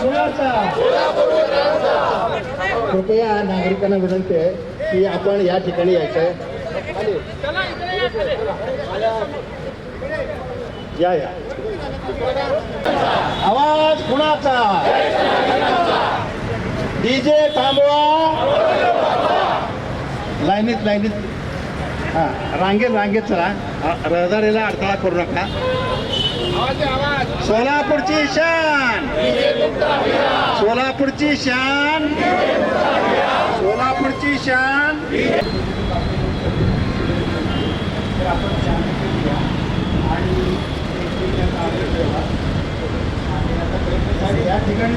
कुणाचा कृपया नागरिकांना विनंती आहे की आपण या ठिकाणी यायचं आहे या या. आवाज कुणाचा? डीजे थांबवा. लाईनीत लाईनीत. हां रांगेत रांगेत चला. हा, रहदारीला अडथळा करू नका. सोलापूरची शान. सोलापूरची शान. सोलापूरची शान. या ठिकाणी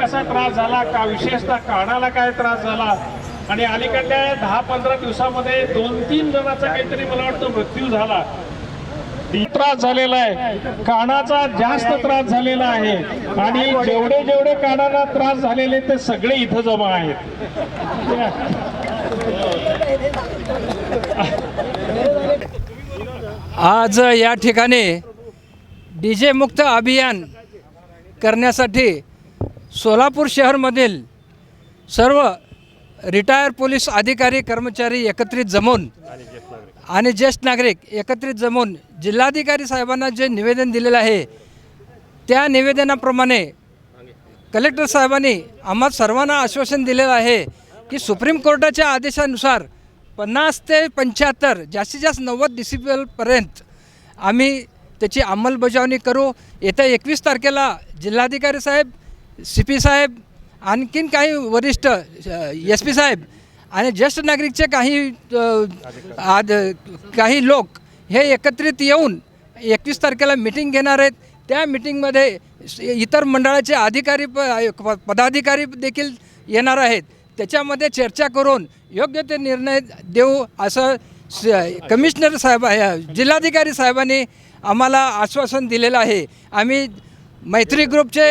कसा त्रास झाला? का विशेषतः कानाला काय त्रास झाला? आणि अलीकडल्या दहा पंधरा दिवसामध्ये दोन तीन जणांचा काहीतरी मला वाटतं मृत्यू झाला. त्रास झालेला आहे. कानाचा जास्त त्रास झालेला आहे. आणि जेवढे जेवढे कानाला त्रास झालेले ते सगळे इथं जमा आहेत. आज या ठिकाणी डी जे मुक्त अभियान करण्यासाठी सोलापूर शहरमधील सर्व रिटायर पोलीस अधिकारी कर्मचारी एकत्रित जमून आणि ज्येष्ठ नागरिक एकत्रित जमून जिल्हाधिकारी साहेबांना जे निवेदन दिलेलं आहे त्या निवेदनाप्रमाणे कलेक्टर साहेबांनी आम्हा सर्वांना आश्वासन दिलेलं आहे की सुप्रीम कोर्टाच्या आदेशानुसार पन्नास ते पंच्याहत्तर जास्तीत जास्त नव्वद डिसिबलपर्यंत आम्ही त्याची अंमलबजावणी करू. येत्या एकवीस तारखेला जिल्हाधिकारी साहेब सी पी साहेब आणखीन काही वरिष्ठ एस पी साहेब आणि ज्येष्ठ नागरिकचे काही आद काही लोक हे एकत्रित येऊन एकवीस तारखेला मिटिंग घेणार आहेत. त्या मिटिंगमध्ये इतर मंडळाचे अधिकारी प प- पदाधिकारी देखील येणार आहेत. त्याच्यामध्ये चर्चा करून योग्य ते निर्णय देऊ असं स- कमिशनर साहेब जिल्हाधिकारी साहेबांनी आम्हाला आश्वासन दिलेलं आहे. आम्ही मैत्री ग्रुपचे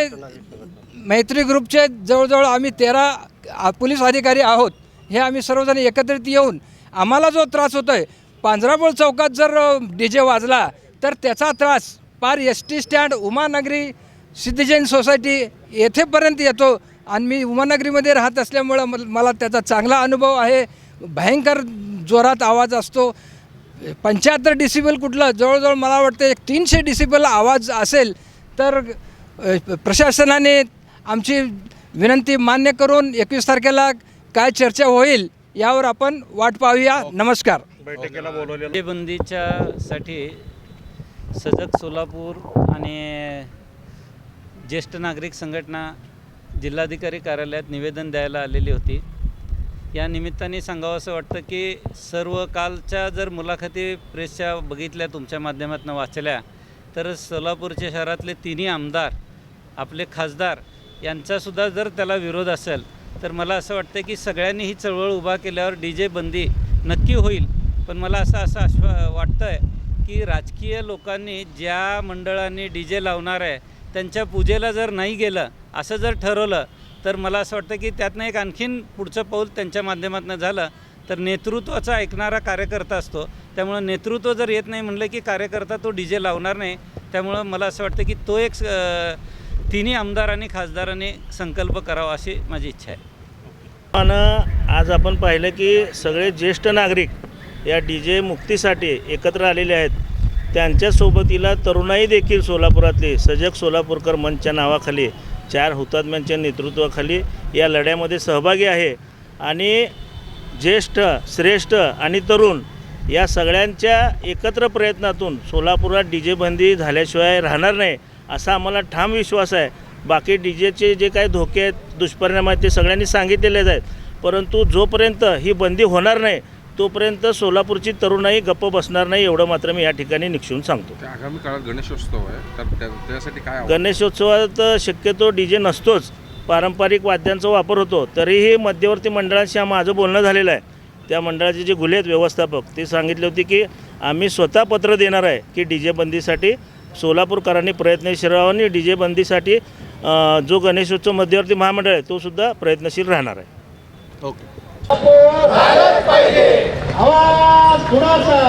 मैत्री ग्रुपचे जवळजवळ आम्ही तेरा पोलीस अधिकारी आहोत. हे आम्ही सर्वजण एकत्रित येऊन आम्हाला जो त्रास होतो आहे पांजरापूर चौकात जर डी जे वाजला तर त्याचा त्रास पार S T stand Umanagari Siddhi society येथेपर्यंत येतो. आणि मी उमानगरीमध्ये राहत असल्यामुळं मल- मला त्याचा चांगला अनुभव आहे. भयंकर जोरात आवाज असतो. पंच्याहत्तर डिसिबल कुठलं जवळजवळ मला वाटतं एक तीनशे डिसिबल आवाज असेल तर प्रशासनाने आमची विनंती मान्य करून एकवीस तारखेला काय चर्चा होईल यावर आपण वाट पाहूया. नमस्कार. बंदीच्या साठी सजग सोलापूर आणि ज्येष्ठ नागरिक संघटना जिल्हाधिकारी कार्यालयात निवेदन द्यायला आलेली होती. या निमित्ताने सांगावं असं वाटतं की सर्व कालच्या जर मुलाखती प्रेसच्या बघितल्या तुमच्या माध्यमातून वाचल्या तर सोलापूरच्या शहरातले तिन्ही आमदार आपले खासदार यांचासुद्धा जर त्याला विरोध असेल तर मला असं वाटतं की सगळ्यांनी ही चळवळ उभा केल्यावर डी जे बंदी नक्की होईल. पण मला असं असं आश्वा वाटतं आहे की राजकीय लोकांनी ज्या मंडळांनी डी जे लावणार आहे त्यांच्या पूजेला जर नाही गेलं असं जर ठरवलं तर मला असं वाटतं की त्यातनं एक आणखीन पुढचं पाऊल त्यांच्या माध्यमातून झालं तर नेतृत्वाचा ऐकणारा कार्यकर्ता असतो. त्यामुळं नेतृत्व जर येत नाही म्हणलं की कार्यकर्ता तो डी जे लावणार नाही त्यामुळं मला असं वाटतं की तो एक तिन्ही तिन्ही आमदारांनी खासदारांनी संकल्प करावा अशी माझी इच्छा आहे. आणि आज आपण पाहिलं की सगळे ज्येष्ठ नागरिक या डी जे मुक्तीसाठी एकत्र आलेले आहेत. त्यांच्यासोबतीला तरुणाई देखील सोलापुरातली सजग सोलापूरकर मंचच्या नावाखाली चार हुतात्म्यांच्या नेतृत्वाखाली या लढ्यामध्ये सहभागी आहे. आणि ज्येष्ठ श्रेष्ठ आणि तरुण या सगळ्यांच्या एकत्र प्रयत्नातून सोलापुरात डी जे बंदी झाल्याशिवाय राहणार नाही. असा आम्हाला ठाम विश्वास आहे. बाकी डी जेचे जे काही धोके आहेत दुष्परिणाम आहेत ते सगळ्यांनी सांगितलेलेच आहेत. परंतु जोपर्यंत ही बंदी होणार नाही तोपर्यंत सोलापूरची तरुणाई गप्प बसणार नाही एवढं मात्र मी या ठिकाणी निक्षून सांगतो. आगामी काळात गणेशोत्सव आहे तर त्या त्यासाठी काय? गणेशोत्सवात शक्यतो डी जे नसतोच. पारंपरिक वाद्यांचा वापर होतो. तरीही मध्यवर्ती मंडळांशी माझं बोलणं झालेलं आहे. त्या मंडळाचे जे गुले आहेत व्यवस्थापक ते सांगितले होते की आम्ही स्वतः पत्र देणार आहे की डी जे बंदीसाठी सोलापूरकरांनी प्रयत्नशील राहावं आणि डी जे बंदीसाठी जो गणेशोत्सव मध्यवर्ती महामंडळ आहे तो सुद्धा प्रयत्नशील राहणार आहे. आवाज कुणाचा?